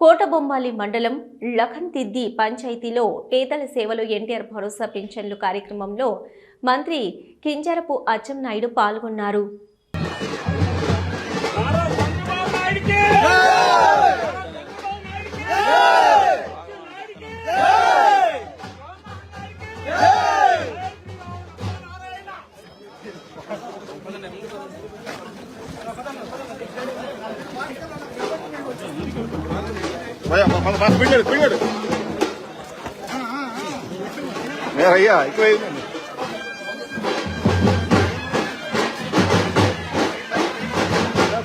కోటబొమ్మాలి మండలం లఖన్తిద్ది పంచాయతీలో పేదల సేవలు ఎన్టీఆర్ భరోసా పింఛన్లు కార్యక్రమంలో మంత్రి కింజరపు అచ్చెన్నాయుడు పాల్గొన్నారు. పిల్లడు పిల్లడు అయ్యా ఎక్కువ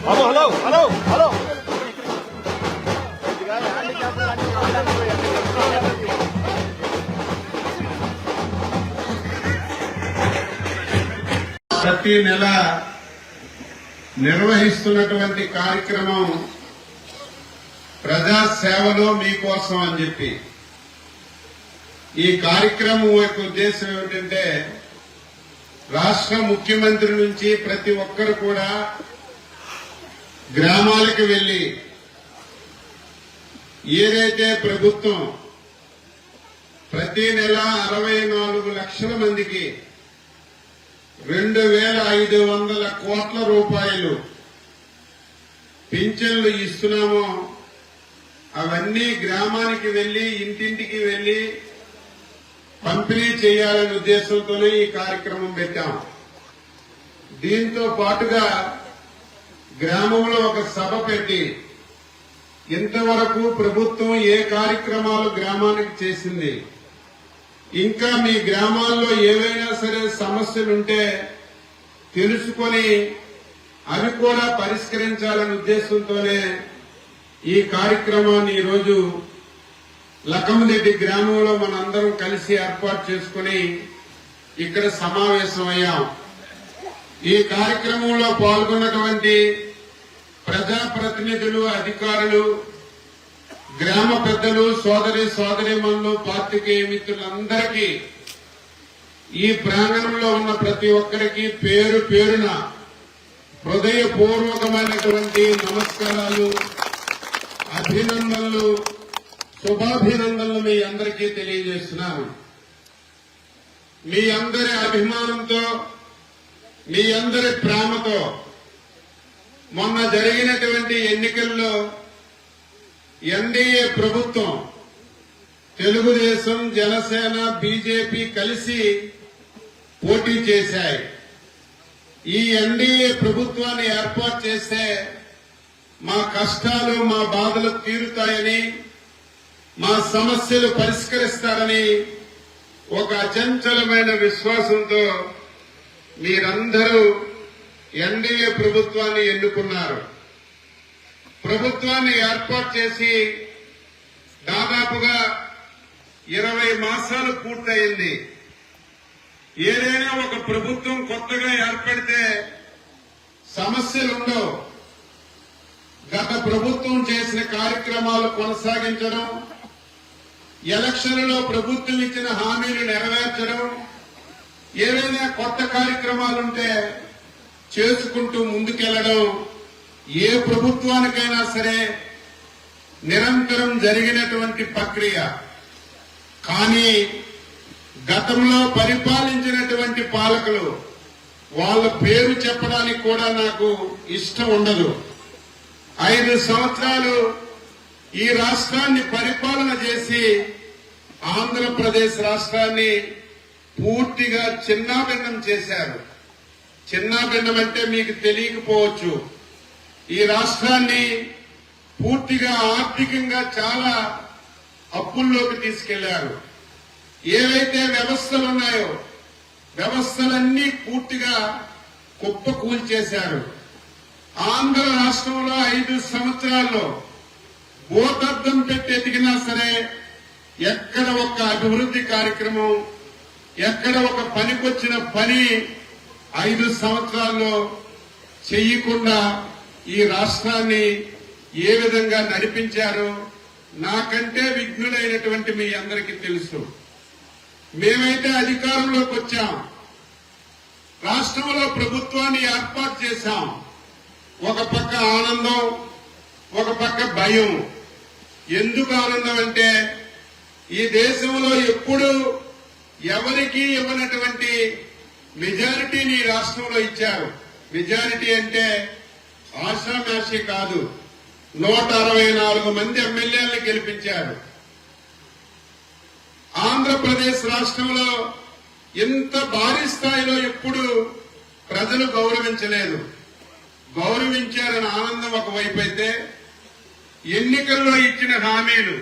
హలో హలో హలో హలో. ప్రతి నెల నిర్వహిస్తున్నటువంటి కార్యక్రమం ప్రజా సేవలో మీకోసం అని చెప్పి. ఈ కార్యక్రమం యొక్క ఉద్దేశం ఏమిటంటే రాష్ట్ర ముఖ్యమంత్రి నుంచి ప్రతి ఒక్కరు కూడా గ్రామాలకు వెళ్ళి ఏదైతే ప్రభుత్వం ప్రతి నెల అరవై నాలుగు లక్షల మందికి రెండు వేల ఐదు వందల కోట్ల రూపాయలు పింఛన్లు ఇస్తున్నామో అవన్నీ గ్రామానికి వెళ్ళి ఇంటింటికి వెళ్ళి పంపిణీ చేయాలనే ఉద్దేశంతోనే ఈ కార్యక్రమం పెట్టాం. దీంతో పాటుగా గ్రామంలో ఒక సభ పెట్టి ఇంతవరకు ప్రభుత్వం ఏ కార్యక్రమాలు గ్రామానికి చేసింది. ఇంకా మీ గ్రామాల్లో ఏవైనా సరే సమస్యలుంటే తెలుసుకొని అవి కూడా పరిష్కరించాలనే ఉద్దేశంతోనే ఈ కార్యక్రమాన్ని ఈరోజు లక్కమరెడ్డి గ్రామంలో మనందరం కలిసి ఏర్పాటు చేసుకుని ఇక్కడ సమావేశమయ్యాం ఈ కార్యక్రమంలో పాల్గొన్నటువంటి ప్రజాప్రతినిధులు అధికారులు గ్రామ పెద్దలు సోదరి సోదరిమణులు పాత్రికేయ మిత్రులందరికీ ఈ ప్రాంగణంలో ఉన్న ప్రతి ఒక్కరికి పేరు పేరున హృదయపూర్వకమైనటువంటి నమస్కారాలు. అభినందనలు శుభాభినందనలు మీ అందరికీ తెలియజేస్తున్నాను. మీ అందరి అభిమానంతో మీ అందరి ప్రేమతో మొన్న జరిగినటువంటి ఎన్నికల్లో ఎన్డీఏ ప్రభుత్వం తెలుగుదేశం జనసేన బీజేపీ కలిసి పోటీ చేశాయి. ఈ ఎన్డీఏ ప్రభుత్వాన్ని ఏర్పాటు చేస్తే మా కష్టాలు మా బాధలు తీరుతాయని మా సమస్యలు పరిష్కరిస్తారని ఒక అచంచలమైన విశ్వాసంతో మీరందరూ ఎన్డీఏ ప్రభుత్వాన్ని ఎన్నుకున్నారు. ప్రభుత్వాన్ని ఏర్పాటు చేసి దాదాపుగా ఇరవై మాసాలు పూర్తయింది. ఏదైనా ఒక ప్రభుత్వం కొత్తగా ఏర్పడితే సమస్యలు ఉండవు గత ప్రభుత్వం చేసిన కార్యక్రమాలు కొనసాగించడం ఎలక్షన్లలో ప్రభుత్వం ఇచ్చిన హామీలు నెరవేర్చడం ఏవైనా కొత్త కార్యక్రమాలుంటే చేసుకుంటూ ముందుకెళ్ళడం ఏ ప్రభుత్వానికైనా సరే నిరంతరం జరిగినటువంటి ప్రక్రియ. కానీ గతంలో పరిపాలించినటువంటి పాలకులు వాళ్ళ పేరు చెప్పడానికి కూడా నాకు ఇష్టం ఉండదు. ఐదు సంవత్సరాలు ఈ రాష్ట్రాన్ని పరిపాలన చేసి ఆంధ్రప్రదేశ్ రాష్ట్రాన్ని పూర్తిగా చిన్నాభిన్నం చేశారు. చిన్నాభిన్నం అంటే మీకు తెలియకపోవచ్చు. ఈ రాష్ట్రాన్ని పూర్తిగా ఆర్థికంగా చాలా అప్పుల్లోకి తీసుకెళ్ళారు. ఏవైతే వ్యవస్థలు ఉన్నాయో వ్యవస్థలన్నీ పూర్తిగా కుప్ప కూల్చేశారు ఆంధ్ర రాష్ట్రంలో ఐదు సంవత్సరాల్లో భూతద్దం పెట్టి ఎదిగినా సరే ఎక్కడ ఒక అభివృద్ధి కార్యక్రమం ఎక్కడ ఒక పనికొచ్చిన పని ఐదు సంవత్సరాల్లో చెయ్యకుండా ఈ రాష్ట్రాన్ని ఏ విధంగా నడిపించారో నాకంటే విఘ్నులైనటువంటి మీ అందరికీ తెలుసు. మేమైతే అధికారంలోకి వచ్చాం. రాష్ట్రంలో ప్రభుత్వాన్ని ఏర్పాటు చేశాం. ఒక పక్క ఆనందం ఒక పక్క భయం. ఎందుకు ఆనందం అంటే ఈ దేశంలో ఎప్పుడు ఎవరికి ఇవ్వనటువంటి మెజారిటీని ఈ రాష్ట్రంలో ఇచ్చారు. మెజారిటీ అంటే ఆశామాషి కాదు నూట అరవై నాలుగు మంది ఎమ్మెల్యేలను గెలిపించారు. ఆంధ్రప్రదేశ్ రాష్ట్రంలో ఇంత భారీ స్థాయిలో ఎప్పుడు ప్రజలు గౌరవించలేదు. గౌరవించారని ఆనందం ఒకవైపు అయితే ఎన్నికల్లో ఇచ్చిన హామీలు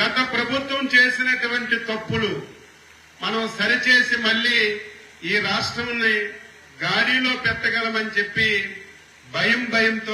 గత ప్రభుత్వం చేసినటువంటి తప్పులు మనం సరిచేసి మళ్ళీ ఈ రాష్ట్రాన్ని గాడిలో పెట్టగలమని చెప్పి భయం భయంతో